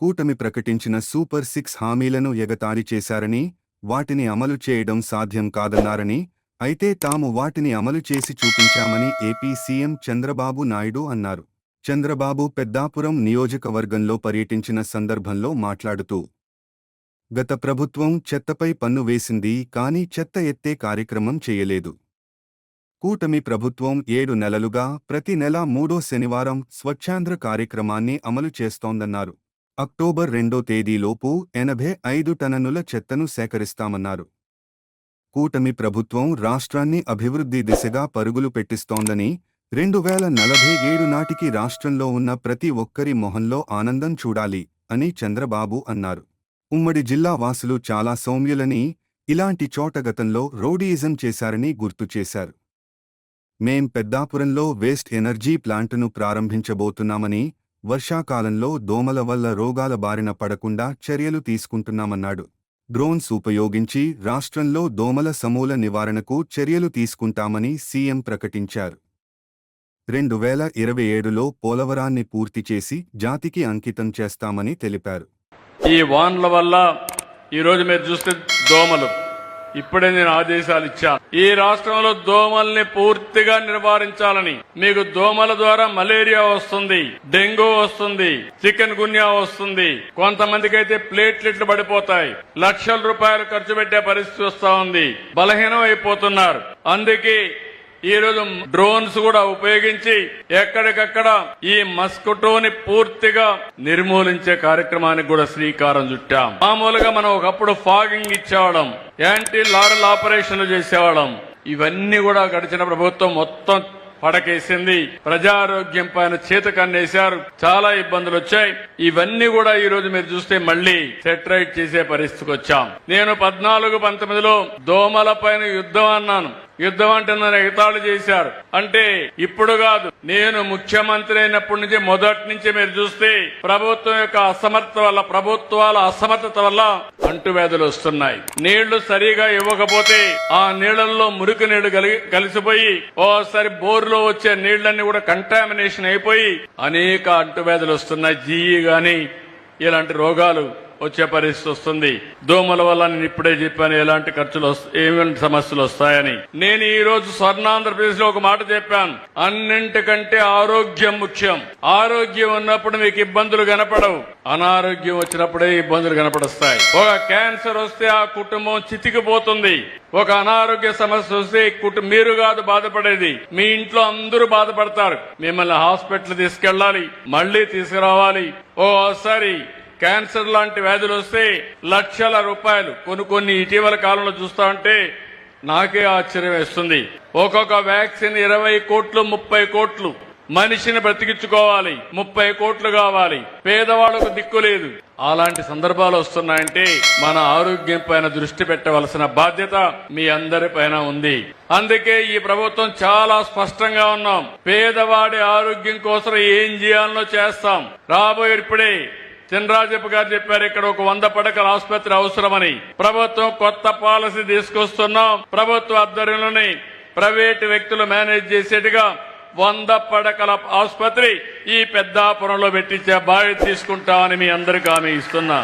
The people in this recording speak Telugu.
కూటమి ప్రకటించిన సూపర్ సిక్స్ హామీలను ఎగతాళి చేశారని వాటిని అమలు చేయడం సాధ్యం కాదన్నారని అయితే తాము వాటిని అమలు చేసి చూపించామని ఏపీ సీఎం చంద్రబాబు నాయుడు అన్నారు. చంద్రబాబు పెద్దాపురం నియోజకవర్గంలో పర్యటించిన సందర్భంలో మాట్లాడుతూ గత ప్రభుత్వం చెత్తపై పన్ను వేసింది కానీ చెత్త ఎత్తే కార్యక్రమం చేయలేదు. కూటమి ప్రభుత్వం ఏడు నెలలుగా ప్రతి నెల మూడో శనివారం స్వచ్ఛాంధ్ర కార్యక్రమాన్ని అమలు చేస్తోందన్నారు. అక్టోబర్ రెండో తేదీలోపు ఎనభై ఐదు టన్నుల చెత్తను సేకరిస్తామన్నారు. కూటమి ప్రభుత్వం రాష్ట్రాన్ని అభివృద్ధి దిశగా పరుగులు పెట్టిస్తోందని రెండు వేల నలభై ఏడు నాటికి రాష్ట్రంలో ఉన్న ప్రతి ఒక్కరి మొహంలో ఆనందం చూడాలి అని చంద్రబాబు అన్నారు. ఉమ్మడి జిల్లా వాసులు చాలా సౌమ్యులని ఇలాంటి చోట గతంలో రోడీయిజం చేశారని గుర్తు చేశారు. మేం పెద్దాపురంలో వేస్ట్ ఎనర్జీ ప్లాంటును ప్రారంభించబోతున్నామని వర్షాకాలంలో దోమల వల్ల రోగాల బారిన పడకుండా చర్యలు తీసుకుంటున్నామన్నాడు. డ్రోన్స్ ఉపయోగించి రాష్ట్రంలో దోమల సమూల నివారణకు చర్యలు తీసుకుంటామని సీఎం ప్రకటించారు. రెండు వేల ఇరవై ఏడులో పోలవరాన్ని పూర్తి చేసి జాతికి అంకితం చేస్తామని తెలిపారు. ఈ వాన్ల వల్ల ఈరోజు మీరు చూస్తే దోమలు. ఇప్పుడే నేను ఆదేశాలు ఇచ్చాను. ఈ రాష్ట్రంలో దోమల్ని పూర్తిగా నివారించాలని. మీకు దోమల ద్వారా మలేరియా వస్తుంది డెంగ్యూ వస్తుంది చికెన్ గున్యా వస్తుంది. కొంతమందికి అయితే ప్లేట్లెట్లు పడిపోతాయి. లక్షల రూపాయలు ఖర్చు పెట్టే పరిస్థితి వస్తా ఉంది. బలహీనం అయిపోతున్నారు. అందుకే ఈ రోజు డ్రోన్స్ కూడా ఉపయోగించి ఎక్కడికక్కడ ఈ మస్కిటోని పూర్తిగా నిర్మూలించే కార్యక్రమానికి కూడా శ్రీకారం చుట్టాం. మామూలుగా మనం ఒకప్పుడు ఫాగింగ్ ఇచ్చేవాళ్ళం యాంటీ లారల్ ఆపరేషన్లు చేసేవాళ్ళం. ఇవన్నీ కూడా గడిచిన ప్రభుత్వం మొత్తం పడకేసింది. ప్రజారోగ్యం పైన చేతకన్నేశారు చాలా ఇబ్బందులు వచ్చాయి. ఇవన్నీ కూడా ఈ రోజు మీరు చూస్తే మళ్ళీ సెటరైట్ చేసే పరిస్థితికి వచ్చాం. నేను పద్నాలుగు పంతొమ్మిదిలో దోమల పైన యుద్ధం అన్నాను. యుద్ధం అంటే నన్ను ఎగతాళి చేశారు. అంటే ఇప్పుడు కాదు నేను ముఖ్యమంత్రి అయినప్పటి నుంచి మొదటి నుంచి మీరు చూస్తే ప్రభుత్వం యొక్క అసమర్థత వల్ల ప్రభుత్వాల అసమర్థత వల్ల అంటువ్యాధులు వస్తున్నాయి. నీళ్ళు సరిగా ఇవ్వకపోతే ఆ నీళ్ళలో మురికి నీళ్ళు కలిసిపోయి ఓసారి బోర్లో వచ్చే నీళ్ళన్నీ కూడా కంటామినేషన్ అయిపోయి అనేక అంటువ్యాధులు వస్తున్నాయి. జీఈ గాని ఇలాంటి రోగాలు వచ్చే పరిస్థితి వస్తుంది. దోమల వల్ల నేను ఇప్పుడే చెప్పాను ఎలాంటి ఖర్చులు వస్త- సమస్యలు వస్తాయని. నేను ఈ రోజు స్వర్ణాంధ్రప్రదేశ్లో ఒక మాట చెప్పాను. అన్నింటికంటే ఆరోగ్యం ముఖ్యం. ఆరోగ్యం ఉన్నప్పుడు మీకు ఇబ్బందులు కనపడవు. అనారోగ్యం వచ్చినప్పుడే ఇబ్బందులు కనపడస్తాయి. ఒక క్యాన్సర్ వస్తే ఆ కుటుంబం చితికిపోతుంది. ఒక అనారోగ్య సమస్య వస్తే మీరు కాదు బాధపడేది. మీ ఇంట్లో అందరూ బాధపడతారు. మిమ్మల్ని హాస్పిటల్ తీసుకెళ్ళాలి. మళ్ళీ తీసుకురావాలి. ఓసారి క్యాన్సర్ లాంటి వ్యాధులు వస్తే లక్షల రూపాయలు కొన్ని కొన్ని ఇటీవల కాలంలో చూస్తా ఉంటే నాకే ఆశ్చర్యం వేస్తుంది. ఒక్కొక్క వ్యాక్సిన్ ఇరవై కోట్లు ముప్పై కోట్లు. మనిషిని బ్రతికించుకోవాలి. ముప్పై కోట్లు కావాలి. పేదవాళ్ళకు దిక్కు లేదు. అలాంటి సందర్భాలు వస్తున్నాయంటే మన ఆరోగ్యం పైన దృష్టి పెట్టవలసిన బాధ్యత మీ అందరి పైన ఉంది. అందుకే ఈ ప్రభుత్వం చాలా స్పష్టంగా ఉన్నాం. పేదవాడి ఆరోగ్యం కోసం ఏం చేయాలనో చేస్తాం. రాబోయే ఇప్పుడే. చినరాజప్ప గారు చెప్పారు ఇక్కడ ఒక వంద పడకల ఆసుపత్రి అవసరమని. ప్రభుత్వం కొత్త పాలసీ తీసుకొస్తున్నాం. ప్రభుత్వ ఆధ్వర్యంలోని ప్రైవేటు వ్యక్తులు మేనేజ్ చేసేట్టుగా వంద పడకల ఆసుపత్రి ఈ పెద్దాపురంలో పెట్టించే బాధ్యత తీసుకుంటామని మీ అందరికీ హామీ ఇస్తున్నా.